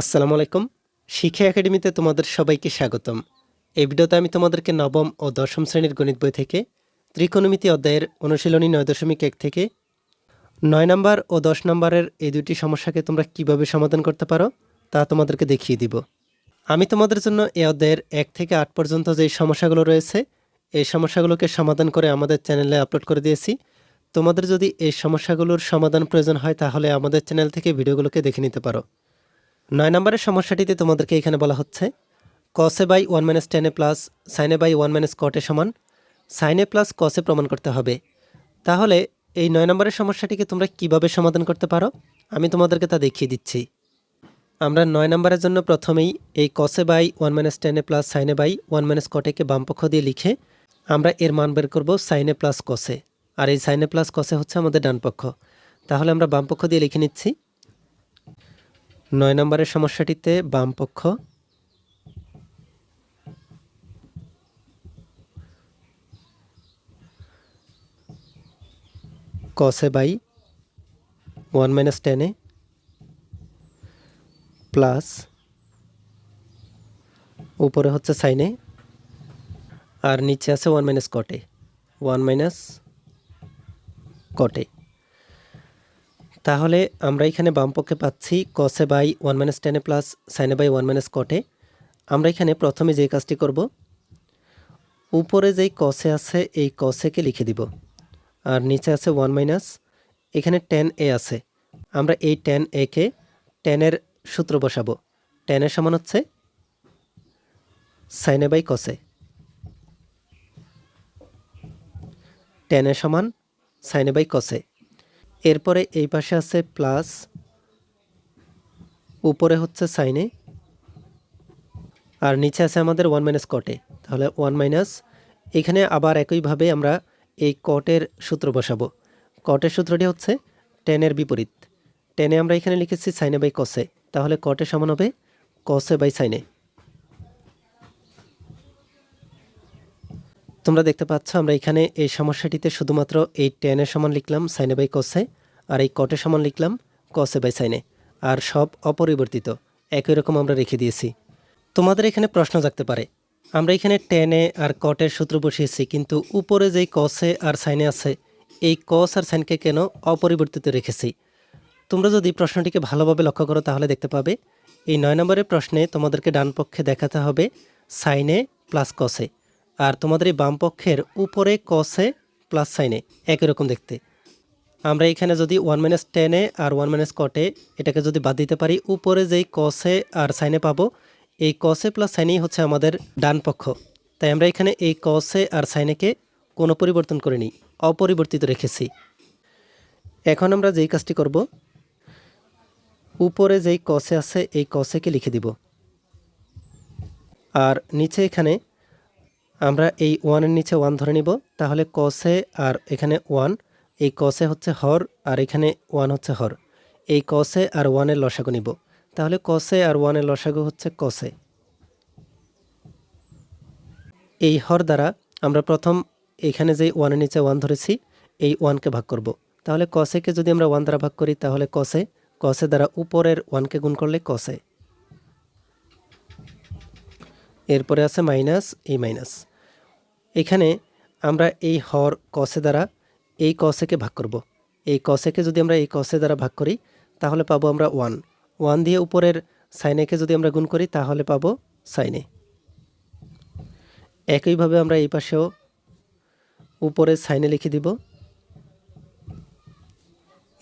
আসসালামু আলাইকুম। শিক্ষা একাডেমিতে তোমাদের সবাইকে স্বাগতম। এই ভিডিওতে আমি তোমাদেরকে নবম ও দশম শ্রেণির গণিত বই থেকে ত্রিকোণমিতি অধ্যায়ের অনুশীলনী নয় দশমিক এক থেকে নয় নম্বর ও দশ নম্বরের এই দুটি সমস্যাকে তোমরা কীভাবে সমাধান করতে পারো তা তোমাদেরকে দেখিয়ে দিব। আমি তোমাদের জন্য এই অধ্যায়ের এক থেকে আট পর্যন্ত যে সমস্যাগুলো রয়েছে, এই সমস্যাগুলোকে সমাধান করে আমাদের চ্যানেলে আপলোড করে দিয়েছি। তোমাদের যদি এই সমস্যাগুলোর সমাধান প্রয়োজন হয়, তাহলে আমাদের চ্যানেল থেকে ভিডিওগুলোকে দেখে নিতে পারো। নয় নম্বরের সমস্যাটিতে তোমাদেরকে এখানে বলা হচ্ছে কসে বাই ওয়ান মাইনাস টেনে প্লাস সাইনে বাই ওয়ান মাইনাস কটে সমান সাইনে প্লাস কসে প্রমাণ করতে হবে। তাহলে এই নয় নম্বরের সমস্যাটিকে তোমরা কীভাবে সমাধান করতে পারো? আমি তোমাদেরকে তা দেখিয়ে দিচ্ছি। আমরা নয় নম্বরের জন্য প্রথমেই এই কসে বাই ওয়ান মাইনাস টেনে প্লাস সাইনে বাই ওয়ান মাইনাস কটেকে বামপক্ষ দিয়ে লিখে আমরা এর মান বের করব সাইনে প্লাস কসে আর এই সাইনে প্লাস কসে হচ্ছে আমাদের ডানপক্ষ তাহলে আমরা বামপক্ষ দিয়ে লিখে নিচ্ছি। নয় নম্বরের সমস্যাটিতে বাম পক্ষ কসে বাই ওয়ান মাইনাস টেনে প্লাস উপরে হচ্ছে সাইনে আর নিচে আছে ওয়ান মাইনাস কটে ওয়ান মাইনাস কটে তাহলে আমরা এখানে বামপক্ষে পাচ্ছি কসে বাই ওয়ান মাইনাস টেনে প্লাস সাইনে বাই ওয়ান মাইনাস কটে আমরা এখানে প্রথমে যে কাজটি করব, উপরে যেই কসে আছে, এই কসেকে লিখে দিব। আর নিচে আছে ওয়ান মাইনাস এখানে টেন এ আছে। আমরা এই টেন একে টেনের সূত্র বসাবো। টেনের সমান হচ্ছে সাইনে বাই কসে টেনের সমান সাইনে বাই কসে এরপরে এই পাশে আছে প্লাস উপরে হচ্ছে সাইনে আর নিচে আছে আমাদের ওয়ান মাইনাস কটে তাহলে ওয়ান মাইনাস এখানে আবার একইভাবে আমরা এই কটের সূত্র বসাবো। কটের সূত্রটি হচ্ছে টেনের বিপরীত। টেনে আমরা এখানে লিখেছি সাইনে বাই কসে তাহলে কটে সমান হবে কসে বাই সাইনে তোমরা দেখতে পাচ্ছ, আমরা এখানে এই সমস্যাটিতে শুধুমাত্র এই টেনের সমান লিখলাম সাইনে বাই কসে আর এই কটের সমান লিখলাম কসে বাই সাইনে আর সব অপরিবর্তিত, একই রকম আমরা রেখে দিয়েছি। তোমাদের এখানে প্রশ্ন জাগতে পারে, আমরা এখানে টেনে আর কটের সূত্র বসিয়েছি, কিন্তু উপরে যেই কসে আর সাইনে আছে, এই কস আর সাইনকে কেন অপরিবর্তিত রেখেছি? তোমরা যদি প্রশ্নটিকে ভালোভাবে লক্ষ্য করো, তাহলে দেখতে পাবে, এই নয় নম্বরের প্রশ্নে তোমাদেরকে ডান পক্ষে দেখাতে হবে সাইনে প্লাস কসে আর তোমাদের এই বাম পক্ষের উপরে কসে প্লাস সাইনে একই রকম দেখতে। আমরা এখানে যদি ওয়ান মাইনাস টেনে আর ওয়ান মাইনাস কটে এটাকে যদি বাদ দিতে পারি, উপরে যেই কসে আর সাইনে পাবো, এই কসে প্লাস সাইনেই হচ্ছে আমাদের ডান পক্ষ। তাই আমরা এখানে এই কসে আর সাইনেকে কোনো পরিবর্তন করিনি অপরিবর্তিত রেখেছি। এখন আমরা যেই কাজটি করব, উপরে যেই কসে আছে, এই কসেকে লিখে দিব। আর নিচে এখানে আমরা এই ওয়ানের নিচে ওয়ান ধরে নিব, তাহলে কসে আর এখানে ওয়ান, এই কসে হচ্ছে হর আর এখানে ওয়ান হচ্ছে হর। এই কসে আর ওয়ানের লসাগু নিব, তাহলে কসে আর ওয়ানের লসাগু হচ্ছে কসে এই হর দ্বারা আমরা প্রথম এখানে যে ওয়ানের নিচে ওয়ান ধরেছি, এই ওয়ানকে ভাগ করব। তাহলে কসেকে যদি আমরা ওয়ান দ্বারা ভাগ করি, তাহলে কসে কসে দ্বারা উপরের ওয়ানকে গুণ করলে কসে এরপরে আছে মাইনাস এই মাইনাস এখানে আমরা এই হর কসে দ্বারা এই কসেকে ভাগ করব। এই কসেকে যদি আমরা এই কসে দ্বারা ভাগ করি, তাহলে পাবো আমরা ওয়ান ওয়ান দিয়ে উপরের সাইনেকে যদি আমরা গুণ করি, তাহলে পাবো সাইনে একইভাবে আমরা এই পাশেও উপরে সাইনে লিখে দিব।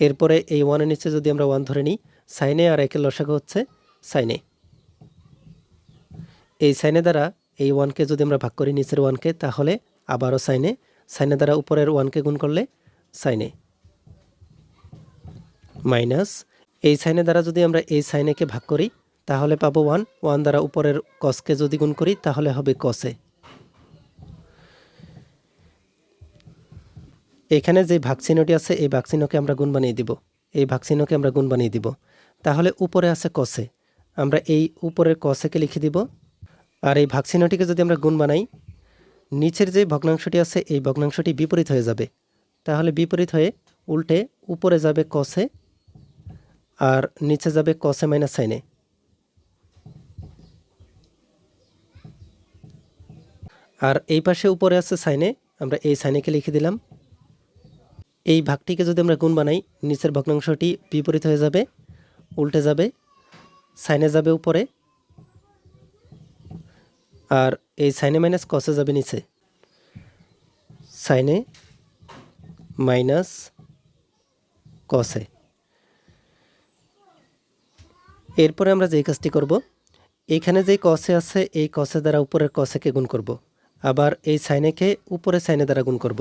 এরপরে এই ওয়ানের নিচে যদি আমরা ওয়ান ধরে নিই সাইনে আর একের লসাগু হচ্ছে সাইনে এই সাইনে দ্বারা এই ওয়ানকে যদি আমরা ভাগ করি নিচের ওয়ানকে তাহলে আবারও সাইনে সাইনে দ্বারা উপরের ওয়ানকে গুণ করলে সাইনে মাইনাস এই সাইনে দ্বারা যদি আমরা এই সাইনেকে ভাগ করি, তাহলে পাবো ওয়ান ওয়ান দ্বারা উপরের কসকে যদি গুণ করি, তাহলে হবে কসে এখানে যে ভাগচিহ্নটি আছে, এই ভাগচিহ্নকে আমরা গুণ বানিয়ে দিব। এই ভাগচিহ্নকে আমরা গুণ বানিয়ে দিব। তাহলে উপরে আছে কসে আমরা এই উপরের কসেকে লিখে দিব। আর এই ভাগ চিহ্নটিকে যদি আমরা গুণ বানাই, নিচের যে ভগ্নাংশটি আছে, এই ভগ্নাংশটি বিপরীত হয়ে যাবে। তাহলে বিপরীত হয়ে উল্টে উপরে যাবে কসে আর নিচে যাবে কসে মাইনাস সাইনে আর এই পাশে উপরে আছে সাইনে আমরা এই সাইনেকে লিখে দিলাম। এই ভাগটিকে যদি আমরা গুণ বানাই, নিচের ভগ্নাংশটি বিপরীত হয়ে যাবে, উল্টে যাবে সাইনে যাবে উপরে আর এই সাইনে মাইনাস কসে যাবে নিচে। সাইনে মাইনাস কসে এরপরে আমরা যেই কাজটি করব, এখানে যেই কসে আছে, এই কসে দ্বারা উপরের কসেকে গুণ করব। আবার এই সাইনেকে উপরে সাইনে দ্বারা গুণ করব।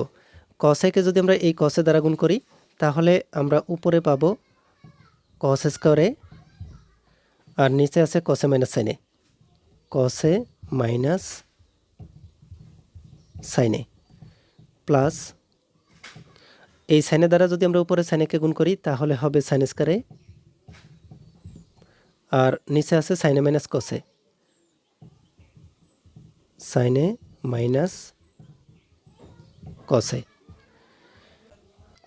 কসেকে যদি আমরা এই কসে দ্বারা গুণ করি, তাহলে আমরা উপরে পাব কস স্কোয়ারে আর নিচে আছে কসে মাইনাস সাইনে কসে মাইনাস সাইনে প্লাস এই সাইনের দ্বারা যদি আমরা উপরে সাইনেকে গুণ করি, তাহলে হবে সাইন স্কোয়ারে আর নিচে আছে সাইনে মাইনাস কসে সাইনে মাইনাস কসে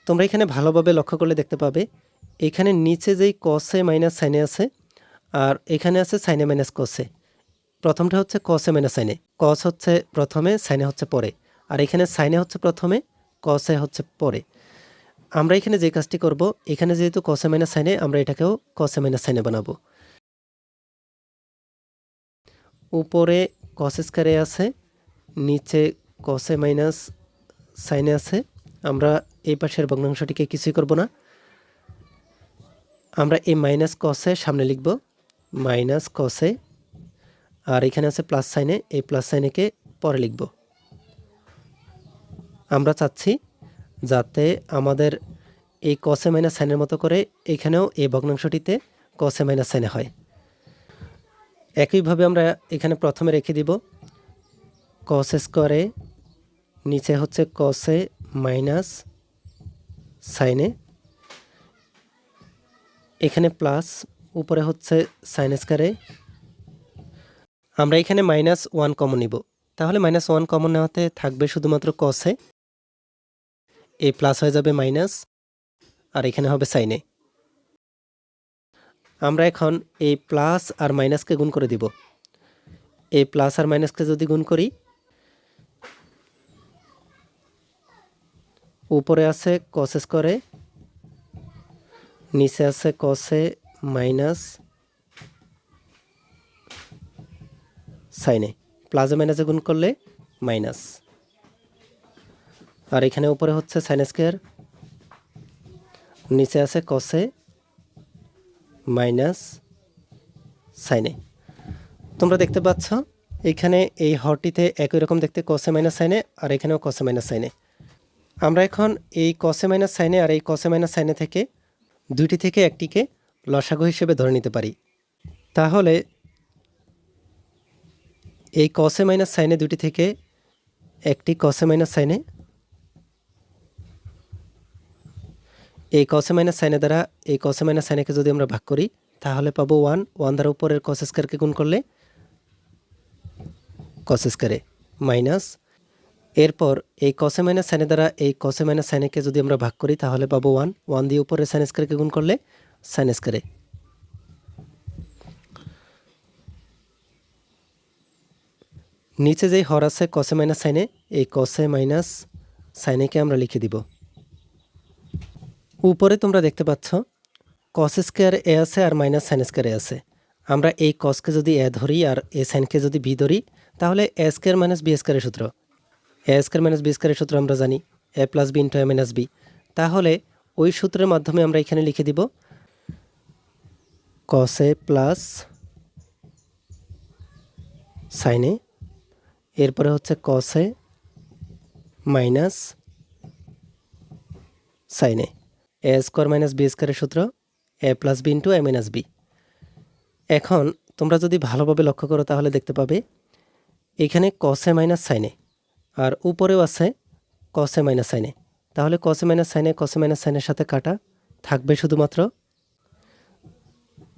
তোমরা এখানে ভালোভাবে লক্ষ্য করলে দেখতে পাবে, এখানে নিচে যেই কসে মাইনাস সাইনে আছে, আর এখানে আছে সাইনে মাইনাস কসে প্রথমটা হচ্ছে কসে মাইনাস সাইনে কস হচ্ছে প্রথমে সাইনে হচ্ছে পরে। আর এখানে সাইনে হচ্ছে প্রথমে কসে হচ্ছে পরে। আমরা এখানে যে কাজটি করব, এখানে যেহেতু কসে মাইনাস সাইনে আমরা এটাকেও কসে মাইনাস সাইনে বানাবো। উপরে কস আছে, নিচে কসে মাইনাস সাইনে আছে। আমরা এই পাশের ভগ্নাংশটিকে কিছুই করব না। আমরা এই মাইনাস কসে সামনে লিখব। মাইনাস কসে আর এখানে আছে প্লাস সাইনে এই প্লাস সাইনেকে পরে লিখব। আমরা চাচ্ছি যাতে আমাদের এই কসে মাইনাস সাইনের মতো করে এখানেও এই ভগ্নাংশটিতে কসে মাইনাস সাইনে হয়। একইভাবে আমরা এখানে প্রথমে রেখে দিব কস স্কোয়ারে নিচে হচ্ছে কসে মাইনাস সাইনে এখানে প্লাস উপরে হচ্ছে সাইন স্কোয়ারে আমরা এখানে মাইনাস ওয়ান কমন নিব। তাহলে মাইনাস ওয়ান কমন নেওয়াতে থাকবে শুধুমাত্র কসে এ। প্লাস হয়ে যাবে মাইনাস আর এখানে হবে সাইনে আমরা এখন এই প্লাস আর মাইনাসকে গুণ করে দিব। এই প্লাস আর মাইনাসকে যদি গুণ করি, উপরে আছে কস স্কোয়ারে নিচে আছে কসে মাইনাস সাইনে। প্লাসে মাইনাসে গুণ করলে মাইনাস। আর এখানে উপরে হচ্ছে সাইন স্কোয়ার নিচে আছে কসে মাইনাস সাইনে তোমরা দেখতে পাচ্ছ, এখানে এই হরটিতে একই রকম দেখতে কসে মাইনাস সাইনে আর এখানেও কসে মাইনাস সাইনে আমরা এখন এই কসে মাইনাস সাইনে আর এই কসে মাইনাস সাইনে থেকে দুইটি থেকে একটিকে লসাগু হিসেবে ধরে নিতে পারি। তাহলে এই কসে মাইনাস সাইনে দুটি থেকে একটি কসে মাইনাস সাইনে এই কসে মাইনাস সাইনে দ্বারা এই কসে মাইনাস সাইনেকে যদি আমরা ভাগ করি, তাহলে পাবো ওয়ান ওয়ান দ্বারা উপরের কস স্কোয়ারকে গুণ করলে কস স্কোয়ারে মাইনাস এরপর এই কসে মাইনাস সাইনে দ্বারা এই কসে মাইনাস সাইনেকে যদি আমরা ভাগ করি, তাহলে পাবো ওয়ান ওয়ান দিয়ে উপরে সাইন স্কোয়ারকে গুণ করলে সাইন নিচে যেই হর আছে কসে মাইনাস সাইনে এই কসে মাইনাস সাইনেকে আমরা লিখে দিব। উপরে তোমরা দেখতে পাচ্ছ কস স্কোয়ার এ আছে আর মাইনাস সাইন স্কোয়ার এ আছে। আমরা এই কসকে যদি এ ধরি আর এ সাইনকে যদি বি ধরি, তাহলে এ স্কোয়ার মাইনাস বি স্কোয়ারের সূত্র। এ স্কোয়ার মাইনাস বি স্কোয়ারের সূত্র আমরা জানি A plus B into A minus B তাহলে ওই সূত্রের মাধ্যমে আমরা এখানে লিখে দিব কসে প্লাস সাইনে এরপরে হচ্ছে কসে মাইনাস সাইনে এ স্কোয়ার মাইনাস বি স্কোয়ারের সূত্র A plus B into A minus B এখন তোমরা যদি ভালোভাবে লক্ষ্য করো তাহলে দেখতে পাবে, এখানে কসে মাইনাস সাইনে আর উপরেও আছে কসে মাইনাস সাইনে তাহলে কসে মাইনাস সাইনে কসে মাইনাস সাইনের সাথে কাটা থাকবে শুধুমাত্র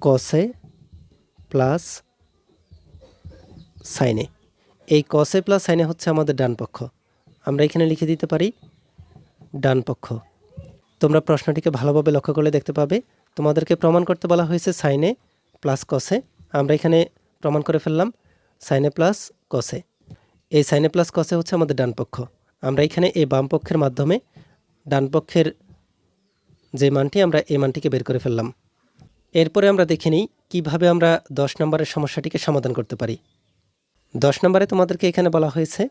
কসে প্লাস সাইনে এই কসে প্লাস সাইনে হচ্ছে আমাদের ডান পক্ষ। আমরা এখানে লিখে দিতে পারি ডান পক্ষ। তোমরা প্রশ্নটিকে ভালোভাবে লক্ষ্য করলে দেখতে পাবে। তোমাদেরকে প্রমাণ করতে বলা হয়েছে সাইনে প্লাস কসে আমরা এখানে প্রমাণ করে ফেললাম সাইনে প্লাস কসে এই সাইনে প্লাস কসে হচ্ছে আমাদের ডান পক্ষ। আমরা এখানে এই বাম পক্ষের মাধ্যমে ডান পক্ষের যে মানটি, আমরা এই মানটিকে বের করে ফেললাম। এরপরে আমরা দেখে নিই কীভাবে আমরা দশ নম্বরের সমস্যাটিকে সমাধান করতে পারি। দশ নম্বরে তোমাদেরকে এখানে বলা হয়েছে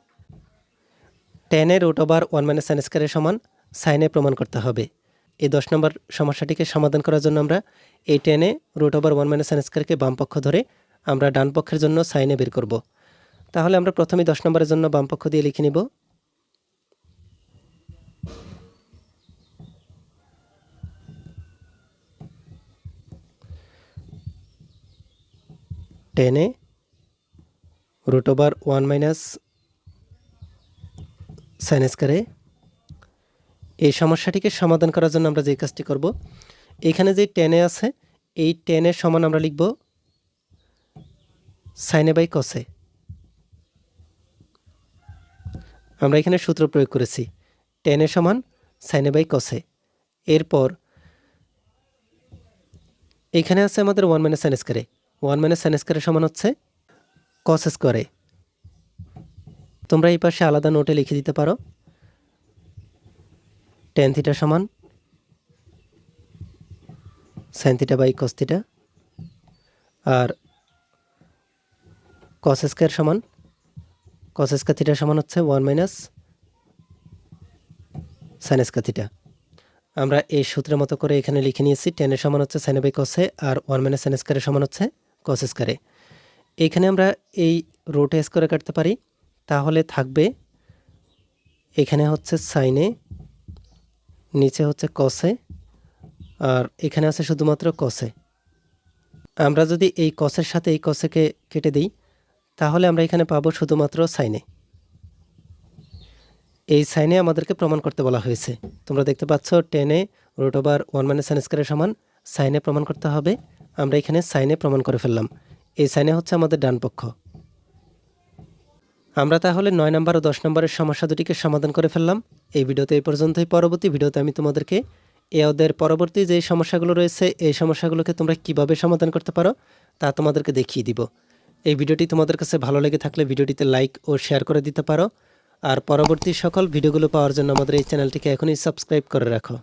টেনে root over one minus sine স্কোয়ারের সমান সাইনে প্রমাণ করতে হবে। এই দশ নম্বর সমস্যাটিকে সমাধান করার জন্য আমরা এই টেনে root over one minus sine স্কোয়ারকে বাম পক্ষ ধরে আমরা ডান পক্ষের জন্য সাইনে বের করব। তাহলে আমরা প্রথমে দশ নম্বরের জন্য বাম পক্ষ দিয়ে লিখে নিব। টেনে root over one minus sine স্কোয়ারে এই সমস্যাটিকে সমাধান করার জন্য আমরা যে কাজটি করব, এখানে যে টেনে আছে, এই টেনের সমান আমরা লিখব সাইনে বাই কসে আমরা এখানে সূত্র প্রয়োগ করেছি টেনের সমান সাইনে বাই কসে এরপর এখানে আছে আমাদের ওয়ান মাইনাস সাইন স্কোয়ারে ওয়ান মাইনাস সমান হচ্ছে কস স্কোয়ারে তোমরা এই পাশে আলাদা নোটে লিখে দিতে পারো। টেন থিটা সমান sine theta by cos theta R cos square সমান কস স্কোয়ার থিটা সমান হচ্ছে one minus sine square theta আমরা এই সূত্রের মতো করে এখানে লিখে নিয়েছি টেনের সমান হচ্ছে সাইন বাই কসে আর ওয়ান মাইনাস সাইন স্কোয়ারের সমান হচ্ছে কস স্কোয়ারে এখানে আমরা এই রোটে স্কোয়ারে কাটতে পারি। তাহলে থাকবে এখানে হচ্ছে সাইনে নিচে হচ্ছে কসে আর এখানে আছে শুধুমাত্র কসে আমরা যদি এই কসের সাথে এই কসেকে কেটে দিই, তাহলে আমরা এখানে পাবো শুধুমাত্র সাইনে এই সাইনে আমাদেরকে প্রমাণ করতে বলা হয়েছে। তোমরা দেখতে পাচ্ছ টেনে root over one minus sine স্কোয়ারের সমান সাইনে প্রমাণ করতে হবে। আমরা এখানে সাইনে প্রমাণ করে ফেললাম। এই সাইনে হচ্ছে আমাদের ডান পক্ষ। আমরা তাহলে নয় নম্বর ও দশ নম্বরের সমস্যা দুটিকে সমাধান করে ফেললাম। এই ভিডিওতে এই পর্যন্তই। পরবর্তী ভিডিওতে আমি তোমাদেরকে এ ওদের পরবর্তী যে সমস্যাগুলো রয়েছে, এই সমস্যাগুলোকে তোমরা কীভাবে সমাধান করতে পারো তা তোমাদেরকে দেখিয়ে দিব। এই ভিডিওটি তোমাদের কাছে ভালো লেগে থাকলে ভিডিওটিতে লাইক ও শেয়ার করে দিতে পারো। আর পরবর্তী সকল ভিডিওগুলো পাওয়ার জন্য আমাদের এই চ্যানেলটিকে এখনই সাবস্ক্রাইব করে রাখো।